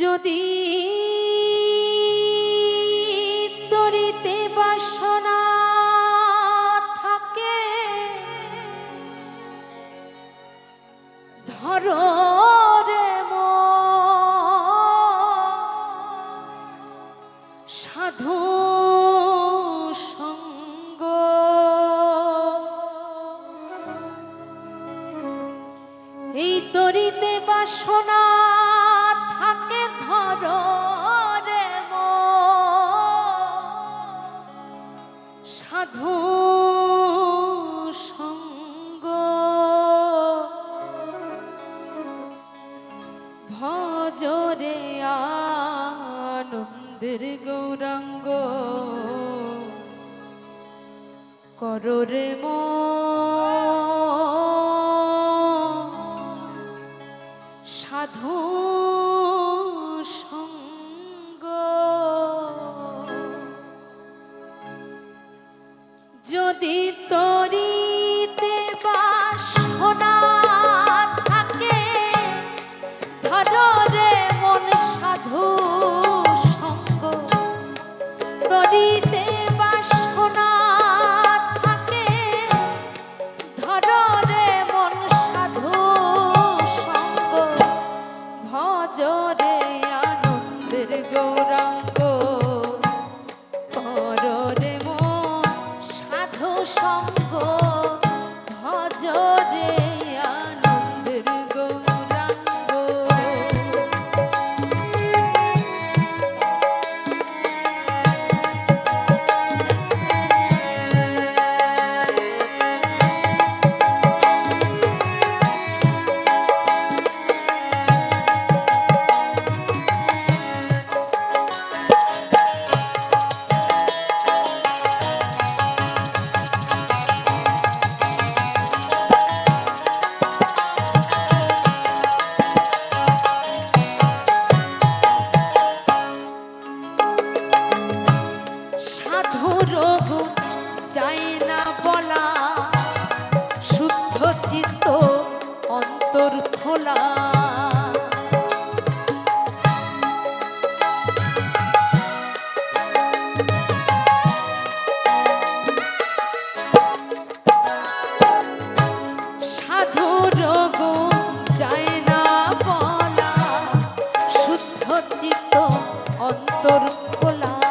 যদি তরিতে বাসনা থাকে ধরো রে সাধু সঙ্গ। এই তরিতে বাসনা আনন্দের গৌরাঙ্গ। কররে মো সাধু সঙ্গ। যদি তো song. চিত্ত অন্তর খোলা।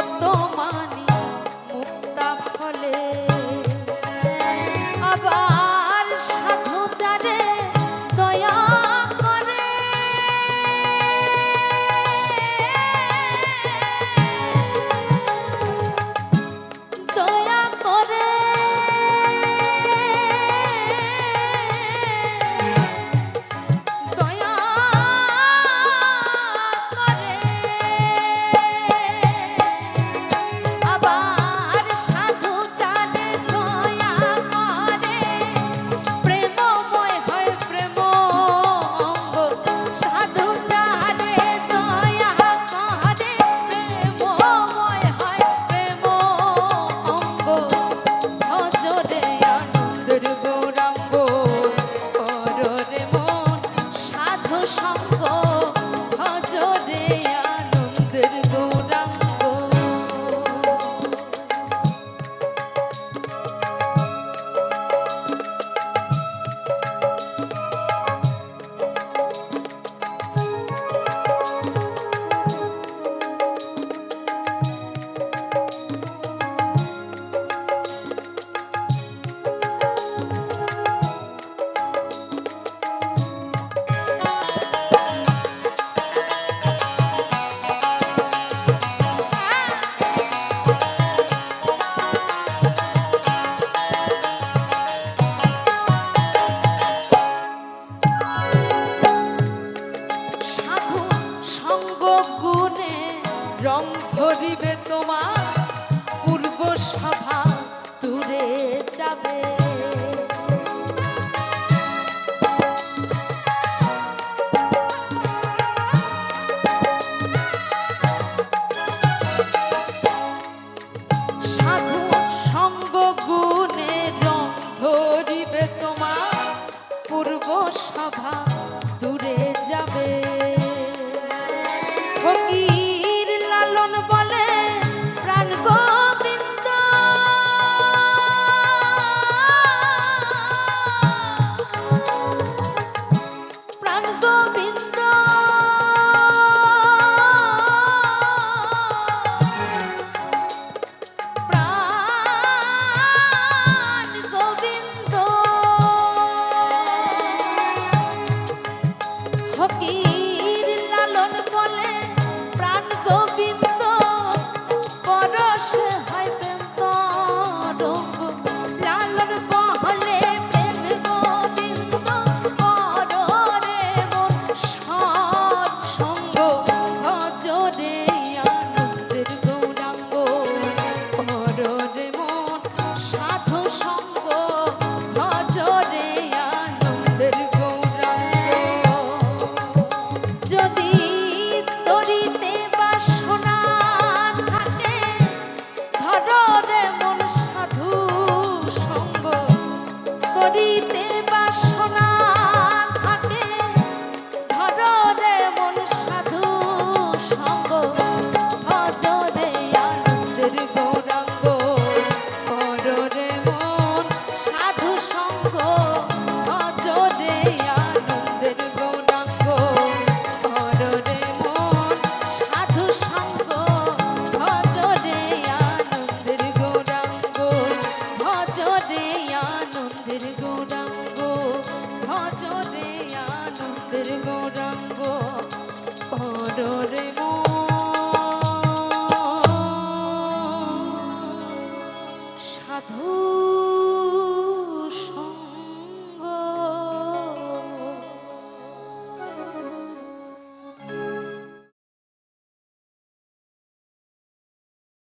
বর্তমানে রং ধরিবে তোমার